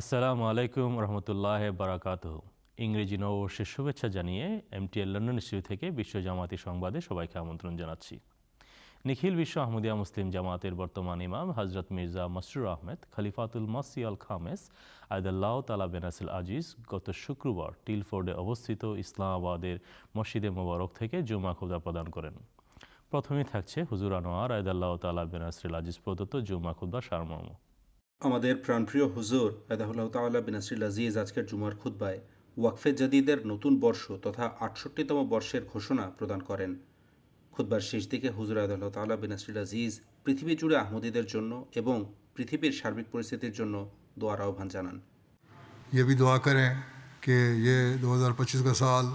আসসালামু আলাইকুম রহমতুল্লাহ বারাকাত ইংরেজি নববর্ষের শুভেচ্ছা জানিয়ে এমটিএল লন্ডন ইনস্টিটিউট থেকে বিশ্ব জামাতি সংবাদে সবাইকে আমন্ত্রণ জানাচ্ছি। নিখিল বিশ্ব আহমদিয়া মুসলিম জামাতের বর্তমান ইমাম হজরত মির্জা মসরুর আহমেদ, খলিফাতুল মসি আল খামেস আয়দাল্লাহ তালা বেনাসিল আজিজ গত শুক্রবার টিলফোর্ডে অবস্থিত ইসলামাবাদের মসজিদে মোবারক থেকে জুমা খুদা প্রদান করেন। প্রথমেই থাকছে হুজুর আনোয়ার আয়দাল্লাহ তালা বেনাসিল আজিজ প্রদত্ত জুমা খুদ্া সারমর্ম। আমাদের প্রাণপ্রিয় হুজুর আদাহুল্লাহ তাল্লাহ বিন আসরিল আজিজ আজকের জুমার খুদ্বায় ওয়াকফে জাদিদের নতুন বর্ষ তথা আটষট্টিতম বর্ষের ঘোষণা প্রদান করেন খুদ্বার শেষ দিকে হুজুর আদাহুল্লাহ তাল্লাহ বিন আসরিল আজিজ পৃথিবী জুড়ে আহমদীদের জন্য এবং পৃথিবীর সার্বিক পরিস্থিতির জন্য দোয়ার আহ্বান জানান ये भी दुआ करें कि ये 2025 का साल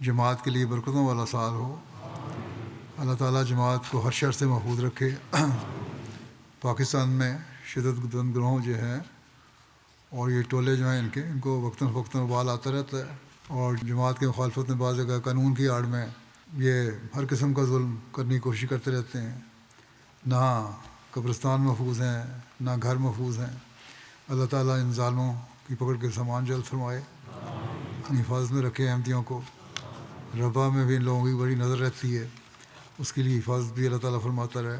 जमात के लिए बरकतों वाला साल हो अल्लाह ताला जमात को हर शर से महफूज रखे पाकिस्तान में شدت گدن گروہوں جو ہیں اور یہ ٹولے جو ہیں ان کے، ان کو وقتاً فوقتاً ابال آتا رہتا ہے اور جماعت کے مخالفت میں بعض جگہ قانون کی آڑ میں یہ ہر قسم کا ظلم کرنے کی کوشش کرتے رہتے ہیں۔ نہ قبرستان محفوظ ہیں، نہ گھر محفوظ ہیں۔ اللہ تعالیٰ ان ظالموں کی پکڑ کے سامان جلد فرمائے۔ حفاظت میں رکھے احمدیوں کو۔ ربا میں بھی ان لوگوں کی بڑی نظر رہتی ہے۔ اس کے لیے حفاظت بھی اللہ تعالیٰ فرماتا رہے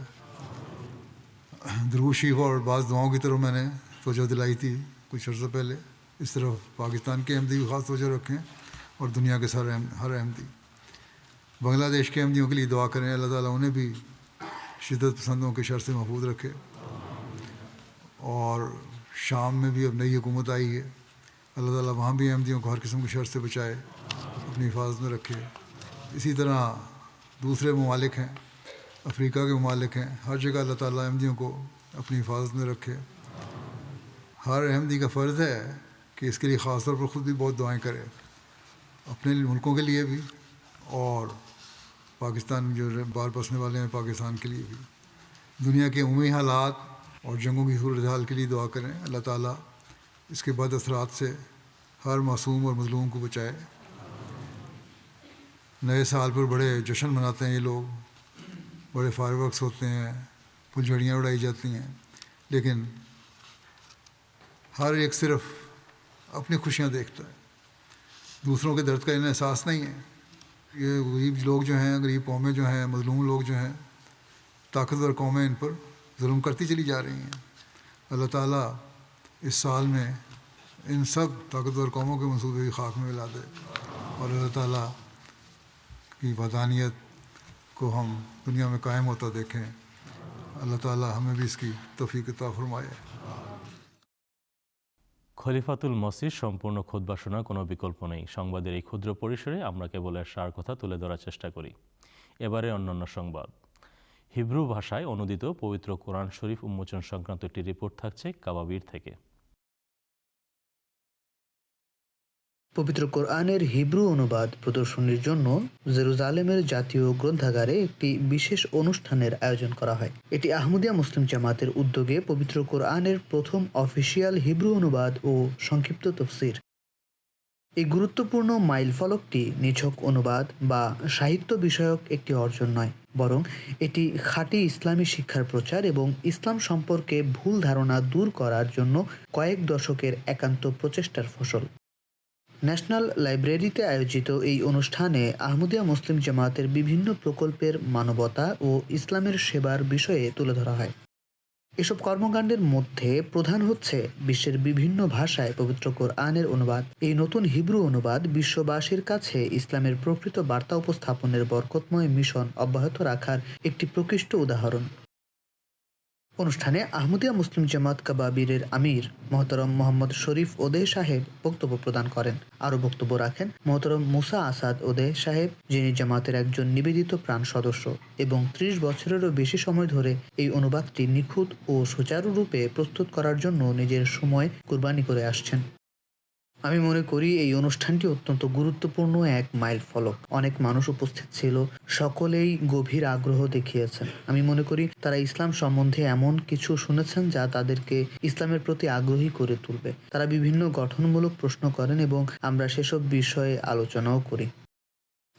شریف اور بعض دعاؤں کی طرف میں نے توجہ دلائی تھی کچھ عرصہ پہلے۔ اس طرف پاکستان کے احمدی کو خاص توجہ رکھیں اور دنیا کے سارے ہر احمدی۔ بنگلہ دیش کے احمدیوں کے لیے دعا کریں، اللہ تعالیٰ انہیں بھی شدت پسندوں کے شر سے محفوظ رکھے۔ اور شام میں بھی اب نئی حکومت آئی ہے، اللہ تعالیٰ وہاں بھی احمدیوں کو ہر قسم کے شر سے بچائے، اپنی حفاظت میں رکھے۔ اسی طرح دوسرے ممالک ہیں افریقہ کے ممالک ہیں، ہر جگہ اللہ تعالیٰ احمدیوں کو اپنی حفاظت میں رکھے۔ ہر احمدی کا فرض ہے کہ اس کے لیے خاص طور پر خود بھی بہت دعائیں کرے، اپنے ملکوں کے لیے بھی اور پاکستان جو بار بسنے والے ہیں پاکستان کے لیے بھی۔ دنیا کے عمومی حالات اور جنگوں کی صورتحال کے لیے دعا کریں۔ اللہ تعالیٰ اس کے بد اثرات سے ہر معصوم اور مظلوم کو بچائے۔ نئے سال پر بڑے جشن مناتے ہیں یہ لوگ۔ بڑے فائر ورکس ہوتے ہیں پھلجھڑیاں اڑائی جاتی ہیں۔ لیکن ہر ایک صرف اپنی خوشیاں دیکھتا ہے۔ دوسروں کے درد کا انہیں احساس نہیں ہے۔ یہ غریب لوگ جو ہیں، غریب قومیں جو ہیں، مظلوم لوگ جو ہیں، طاقتور قومیں ان پر ظلم کرتی چلی جا رہی ہیں۔ اللہ تعالیٰ اس سال میں ان سب طاقتور قوموں کے منصوبے کی خاک میں ملا دے۔ اور اللہ تعالیٰ کی وطانیت को हम दुनिया में कायम होता देखें अल्लाह ताला हमें भी इसकी तौफीक अता फरमाए খলিফাতুল মসির সম্পূর্ণ খুদ্া শোনার কোনো বিকল্প নেই সংবাদের এই ক্ষুদ্র পরিসরে আমরা কেবল এর সার কথা তুলে ধরার চেষ্টা করি এবারে অন্যান্য সংবাদ হিব্রু ভাষায় অনুদিত পবিত্র কোরআন শরীফ উন্মোচন সংক্রান্ত একটি রিপোর্ট থাকছে কাবাবির থেকে পবিত্র কোরআনের হিব্রু অনুবাদ প্রদর্শনীর জন্য জেরুজালেমের জাতীয় গ্রন্থাগারে একটি বিশেষ অনুষ্ঠানের আয়োজন করা হয়। এটি আহমদিয়া মুসলিম জামাতের উদ্যোগে পবিত্র কোরআনের প্রথম অফিসিয়াল হিব্রু অনুবাদ ও সংক্ষিপ্ত তফসির। এই গুরুত্বপূর্ণ মাইল ফলকটি নিছক অনুবাদ বা সাহিত্য বিষয়ক একটি অর্জন নয়, বরং এটি খাঁটি ইসলামী শিক্ষার প্রচার এবং ইসলাম সম্পর্কে ভুল ধারণা দূর করার জন্য কয়েক দশকের একান্ত প্রচেষ্টার ফসল। ন্যাশনাল লাইব্রেরিতে আয়োজিত এই অনুষ্ঠানে আহমদিয়া মুসলিম জামাতের বিভিন্ন প্রকল্পের মানবতা ও ইসলামের সেবার বিষয়ে তুলে ধরা হয়। এসব কর্মকাণ্ডের মধ্যে প্রধান হচ্ছে বিশ্বের বিভিন্ন ভাষায় পবিত্র কোরআনের অনুবাদ। এই নতুন হিব্রু অনুবাদ বিশ্ববাসীর কাছে ইসলামের প্রকৃত বার্তা উপস্থাপনের বরকতময় মিশন অব্যাহত রাখার একটি প্রকৃষ্ট উদাহরণ। অনুষ্ঠানে আহমদিয়া মুসলিম জামাত কাবাবিরের আমির মহতরম মোহাম্মদ শরীফ ওদে সাহেব বক্তব্য প্রদান করেন। আরও বক্তব্য রাখেন, মহতরম মুসা আসাদ ওদে সাহেব, যিনি জামাতের একজন নিবেদিত প্রাণ সদস্য এবং ত্রিশ বছরেরও বেশি সময় ধরে এই অনুবাদটি নিখুঁত ও সুচারুরূপে প্রস্তুত করার জন্য নিজের সময় কুরবানি করে আসছেন। আমি মনে করি এই অনুষ্ঠানটি অত্যন্ত গুরুত্বপূর্ণ, এক মাইল ফলক। অনেক মানুষ উপস্থিত ছিল, সকলেই গভীর আগ্রহ দেখিয়েছেন। আমি মনে করি তারা ইসলাম সম্বন্ধে এমন কিছু শুনেছেন যা তাদেরকে ইসলামের প্রতি আগ্রহী করে তুলবে। তারা বিভিন্ন গঠনমূলক প্রশ্ন করেন এবং আমরা সেসব বিষয়ে আলোচনাও করি।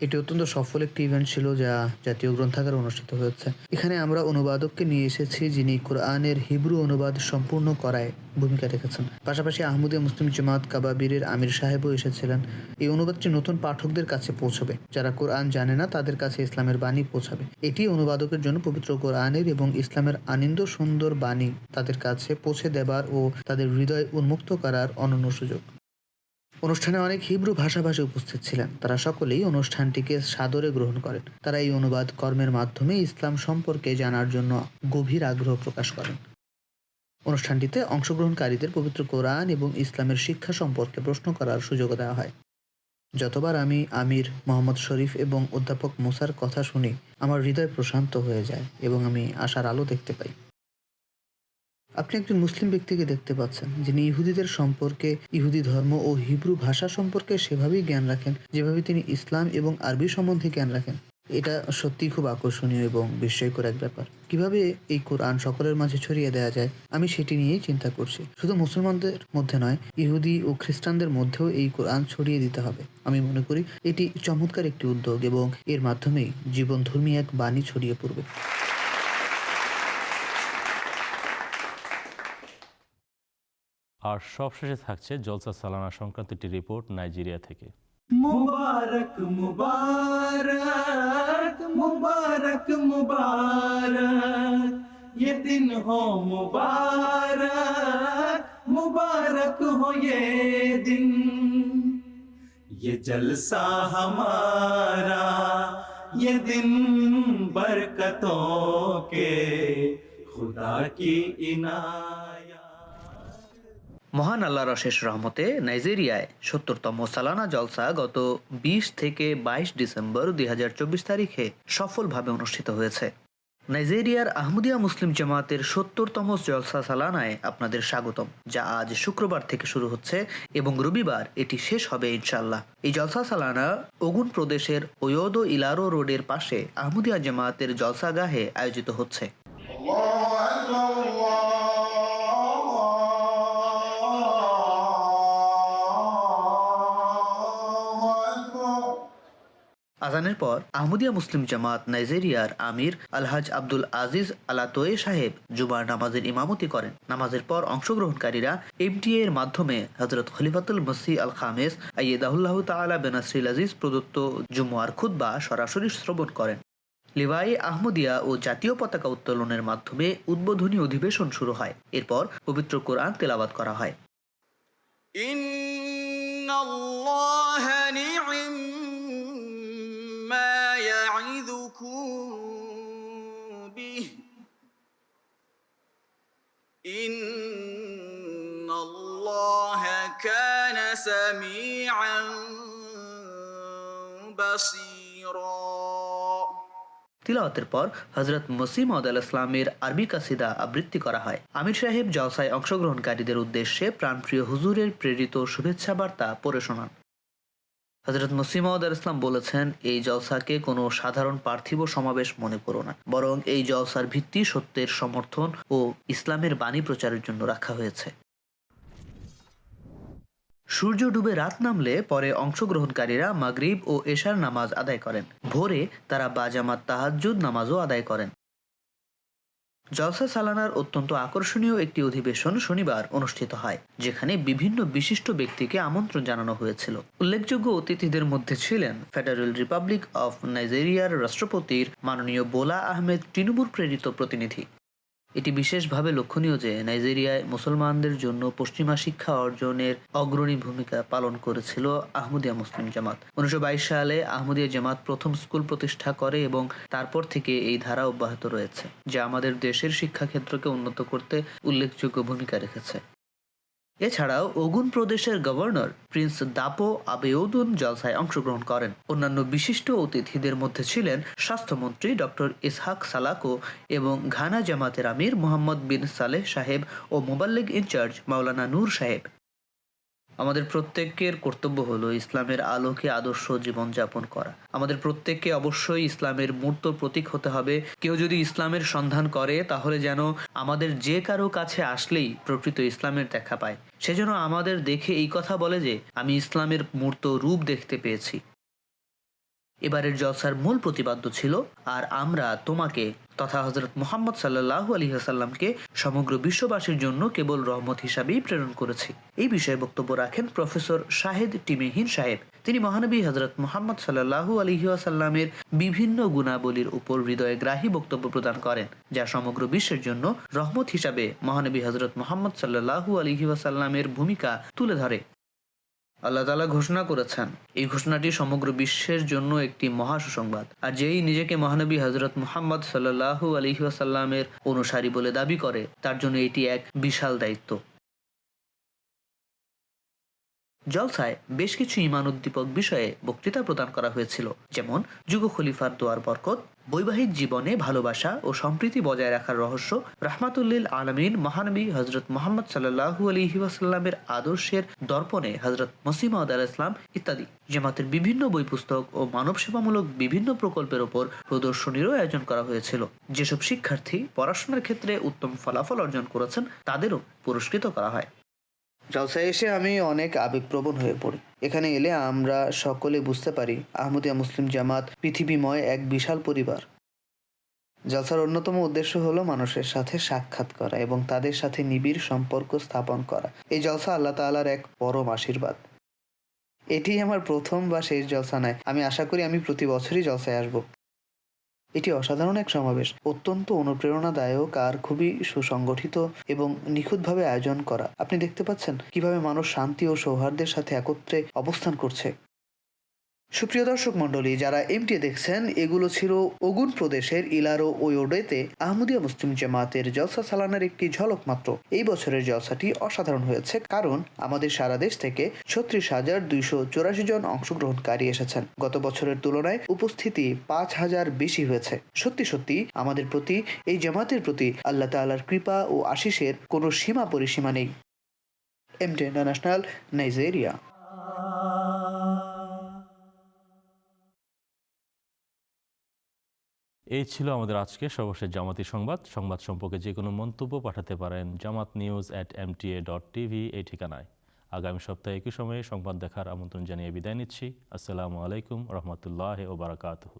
এটি অত্যন্ত সফল একটি ইভেন্ট ছিল যা জাতীয় গ্রন্থাগারে অনুষ্ঠিত হয়েছে। এখানে আমরা অনুবাদককে নিয়ে এসেছি যিনি কোরআনের হিব্রু অনুবাদ সম্পূর্ণ করায় ভূমিকা রেখেছেন। পাশাপাশি আহমদিয়া মুসলিম জামাত কাবাবিরের আমির সাহেবও এসেছিলেন। এই অনুবাদটি নতুন পাঠকদের কাছে পৌঁছবে। যারা কোরআন জানে না, তাদের কাছে ইসলামের বাণী পৌঁছাবে। এটি অনুবাদকের জন্য পবিত্র কোরআনের এবং ইসলামের আনন্দ সুন্দর বাণী তাদের কাছে পৌঁছে দেবার ও তাদের হৃদয় উন্মুক্ত করার অনন্য সুযোগ। অনুষ্ঠানে অনেক হিব্রু ভাষাভাষী উপস্থিত ছিলেন। তারা সকলেই অনুষ্ঠানটিকে সাদরে গ্রহণ করেন। তারা এই অনুবাদ কর্মের মাধ্যমে ইসলাম সম্পর্কে জানার জন্য গভীর আগ্রহ প্রকাশ করেন। অনুষ্ঠানটিতে অংশগ্রহণকারীদের পবিত্র কোরআন এবং ইসলামের শিক্ষা সম্পর্কে প্রশ্ন করার সুযোগ দেওয়া হয়। যতবার আমি আমির মোহাম্মদ শরীফ এবং অধ্যাপক মুসার কথা শুনি, আমার হৃদয় প্রশান্ত হয়ে যায় এবং আমি আশার আলো দেখতে পাই। আপনি একজন মুসলিম ব্যক্তিকে দেখতে পাচ্ছেন যিনি ইহুদিদের সম্পর্কে, ইহুদি ধর্ম ও হিব্রু ভাষা সম্পর্কে সেভাবেই জ্ঞান রাখেন, যেভাবে তিনি ইসলাম এবং আরবি সম্বন্ধে জ্ঞান রাখেন। এটা সত্যিই খুব আকর্ষণীয় এবং বিস্ময়কর এক ব্যাপার। কীভাবে এই কোরআন সকলের মাঝে ছড়িয়ে দেওয়া যায়, আমি সেটি নিয়েই চিন্তা করছি। শুধু মুসলমানদের মধ্যে নয়, ইহুদি ও খ্রিস্টানদের মধ্যেও এই কোরআন ছড়িয়ে দিতে হবে। আমি মনে করি এটি চমৎকার একটি উদ্যোগ এবং এর মাধ্যমেই জীবনধর্মী এক বাণী ছড়িয়ে পড়বে। আর সবশেষে থাকছে জলসা সালানা সংক্রান্ত একটি রিপোর্ট নাইজেরিয়া থেকে मुबारक मुबारक मुबारक मुबारक ये दिन हो मुबारक मुबारक हो ये दिन ये जलसा हमारा ये दिन बरकतों के खुदा की इनाया মহান আল্লাহর অশেষ রহমতে নাইজেরিয়ায় সত্তরতম সালানা জলসা গত বিশ থেকে বাইশ ডিসেম্বর দুই তারিখে সফলভাবে অনুষ্ঠিত হয়েছে। নাইজেরিয়ার আহমদিয়া মুসলিম জামাতের সত্তরতম জলসা সালানায় আপনাদের স্বাগতম, যা আজ শুক্রবার থেকে শুরু হচ্ছে এবং রবিবার এটি শেষ হবে ইনশাল্লাহ এই জলসা সালানা ওগুন প্রদেশের ওয়োদো ইলারো রোডের পাশে আহমদিয়া জামাতের জলসাগাহে আয়োজিত হচ্ছে। আজানের পর আহমদিয়া মুসলিম জামাত নাইজেরিয়ার আমির আলহাজ আব্দুল আজিজ আলাতোয়ে সাহেব জুমার নামাজের ইমামতি করেন। নামাজের পর অংশগ্রহণকারীরা এফডিএ এর মাধ্যমে হজরত খলিফাতুল মসি আল খামেস আইয়েদাহুল্লাহ তালা বেনাসরিল আজিজ প্রদত্ত জুমুয়ার বা সরাসরি শ্রবণ করেন। লিভাই আহমদিয়া ও জাতীয় পতাকা উত্তোলনের মাধ্যমে উদ্বোধনী অধিবেশন শুরু হয়। এরপর পবিত্র কোরআন তেলাবাদ করা হয়। بصيرا তিলাওয়াতের পর হজরত মসিমদ আল ইসলামের আরবি কাসিদা আবৃত্তি করা হয় আমির সাহেব জলসায় অংশগ্রহণকারীদের উদ্দেশ্যে প্রাণপ্রিয় হুজুরের প্রেরিত শুভেচ্ছা বার্তা পড়ে শোনান হজরত মসিমদ আল ইসলাম বলেছেন এই জলসাকে কোনো সাধারণ পার্থিব সমাবেশ মনে করো না বরং এই জলসার ভিত্তি সত্যের সমর্থন ও ইসলামের বাণী প্রচারের জন্য রাখা হয়েছে সূর্য ডুবে রাত নামলে পরে অংশগ্রহণকারীরা মাগরিব ও এশার নামাজ আদায় করেন। ভোরে তারা বাজামাত তাহাজ্জুদ নামাজও আদায় করেন। জলসা সালানার অত্যন্ত আকর্ষণীয় একটি অধিবেশন শনিবার অনুষ্ঠিত হয়, যেখানে বিভিন্ন বিশিষ্ট ব্যক্তিকে আমন্ত্রণ জানানো হয়েছিল। উল্লেখযোগ্য অতিথিদের মধ্যে ছিলেন ফেডারেল রিপাবলিক অফ নাইজেরিয়ার রাষ্ট্রপতির মাননীয় বোলা আহমেদ টিনুবুর প্রেরিত প্রতিনিধি। এটি বিশেষভাবে লক্ষণীয় যে নাইজেরিয়ায় মুসলমানদের জন্য পশ্চিমা শিক্ষা অর্জনের অগ্রণী ভূমিকা পালন করেছিল আহমদিয়া মুসলিম জামাত। উনিশশো বাইশ সালে আহমদিয়া জামাত প্রথম স্কুল প্রতিষ্ঠা করে এবং তারপর থেকে এই ধারা অব্যাহত রয়েছে, যা আমাদের দেশের শিক্ষাক্ষেত্রকে উন্নত করতে উল্লেখযোগ্য ভূমিকা রেখেছে। এছাড়াও ওগুন প্রদেশের গভর্নর প্রিন্স দাপো আবেউদুন জলসায় অংশগ্রহণ করেন। অন্যান্য বিশিষ্ট অতিথিদের মধ্যে ছিলেন স্বাস্থ্যমন্ত্রী ডক্টর ইসহাক সালাকো এবং ঘানা জামাতের আমির মোহাম্মদ বিন সালেহ সাহেব ও মোবাল্লিগ ইনচার্জ মাওলানা নূর সাহেব। আমাদের প্রত্যেকের কর্তব্য হলো ইসলামের আলোকে আদর্শ জীবনযাপন করা। আমাদের প্রত্যেককে অবশ্যই ইসলামের মূর্ত প্রতীক হতে হবে। কেউ যদি ইসলামের সন্ধান করে, তাহলে যেন আমাদের যে কারও কাছে আসলেই প্রকৃত ইসলামের দেখা পায়। সেজন্য আমাদের দেখে এই কথা বলে যে, আমি ইসলামের মূর্ত রূপ দেখতে পেয়েছি। এবারের জলসার মূল প্রতিপাদ্য ছিল, আর আমরা তোমাকে তথা হজরত মোহাম্মদ সাল্লাহ আলী হাসাল্লামকে সমগ্র বিশ্ববাসীর জন্য কেবল রহমত হিসাবেই প্রেরণ করেছি। এই বিষয়ে বক্তব্য রাখেন প্রফেসর শাহেদ টিমেহিন সাহেব। তিনি মহানবী হজরত মোহাম্মদ সাল্লাহ সাল্লাহু আলহিহাসাল্লামের বিভিন্ন গুণাবলীর উপর হৃদয়ে গ্রাহী বক্তব্য প্রদান করেন, যা সমগ্র বিশ্বের জন্য রহমত হিসাবে মহানবী হজরত মোহাম্মদ সাল্লাহ সাল্লাহু আলহিহাসাল্লামের ভূমিকা তুলে ধরে। আল্লাহ তালা ঘোষণা করেছেন। এই ঘোষণাটি সমগ্র বিশ্বের জন্য একটি মহা সুসংবাদ। আর যেই নিজেকে মহানবী হজরত মোহাম্মদ সাল্লাহু আলহিহাসাল্লামের অনুসারী বলে দাবি করে, তার জন্য এটি এক বিশাল দায়িত্ব। জলসায় বেশ কিছু ইমান উদ্দীপক বিষয়ে বক্তৃতা প্রদান করা হয়েছিল, যেমন যুগ খলিফার দোয়ার বরকত, বৈবাহিক জীবনে ভালোবাসা ও সম্প্রীতি বজায় রাখার রহস্য, রাহমাতুল্লিল আলমিন মহানবী হজরত মোহাম্মদ সাল্লাহু আলহি আদর্শের দর্পণে হজরত মসিমাদ আল ইসলাম ইত্যাদি। জামাতের বিভিন্ন বই পুস্তক ও মানব সেবামূলক বিভিন্ন প্রকল্পের ওপর প্রদর্শনীরও আয়োজন করা হয়েছিল। যেসব শিক্ষার্থী পড়াশোনার ক্ষেত্রে উত্তম ফলাফল অর্জন করেছেন, তাদেরও পুরস্কৃত করা হয়। জলসায় এসে আমি অনেক আবেগপ্রবণ হয়ে পড়ি। এখানে এলে আমরা সকলে বুঝতে পারি আহমদিয়া মুসলিম জামাত পৃথিবীময় এক বিশাল পরিবার। জলসার অন্যতম উদ্দেশ্য হলো মানুষের সাথে সাক্ষাৎ করা এবং তাদের সাথে নিবিড় সম্পর্ক স্থাপন করা। এই জলসা আল্লাহ তাআলার এক পরম আশীর্বাদ। এটি আমার প্রথম বা শেষ জলসা নয়। আমি আশা করি আমি প্রতি বছরই জলসায় আসব। এটি অসাধারণ এক সমাবেশ। অত্যন্ত অনুপ্রেরণাদায়ক আর খুবই সুসংগঠিত এবং নিখুঁতভাবে আয়োজন করা। আপনি দেখতে পাচ্ছেন কীভাবে মানুষ শান্তি ও সৌহার্দ্যের সাথে একত্রে অবস্থান করছে। সুপ্রিয় দর্শক মণ্ডলী, যারা এমটি দেখছেন, এগুলো ছিল ওগুন প্রদেশের ইলারো ওয়োডেতে আহমদিয়া মুসলিম জামাতের জলসা সালানের একটি ঝলক মাত্র। এই বছরের জলসাটি অসাধারণ হয়েছে, কারণ আমাদের সারা দেশ থেকে ছত্রিশ হাজার দুইশো চৌরাশি জন অংশগ্রহণকারী এসেছেন। গত বছরের তুলনায় উপস্থিতি পাঁচ হাজার বেশি হয়েছে। সত্যি সত্যি, আমাদের প্রতি, এই জামাতের প্রতি আল্লাহ তাআলার কৃপা ও আশিসের কোনো সীমা পরিসীমা নেই। MT international Nigeria. এই ছিল আমাদের আজকে সর্বশেষ জামাতি সংবাদ। সংবাদ সম্পর্কে যে কোনো মন্তব্য পাঠাতে পারেন Jamaat news at MTA dot TV এই ঠিকানায়। আগামী সপ্তাহে একই সময়ে সংবাদ দেখার আমন্ত্রণ জানিয়ে বিদায় নিচ্ছি। আসসালামু আলাইকুম, রহমতুল্লাহ ও বারাকাতুহু।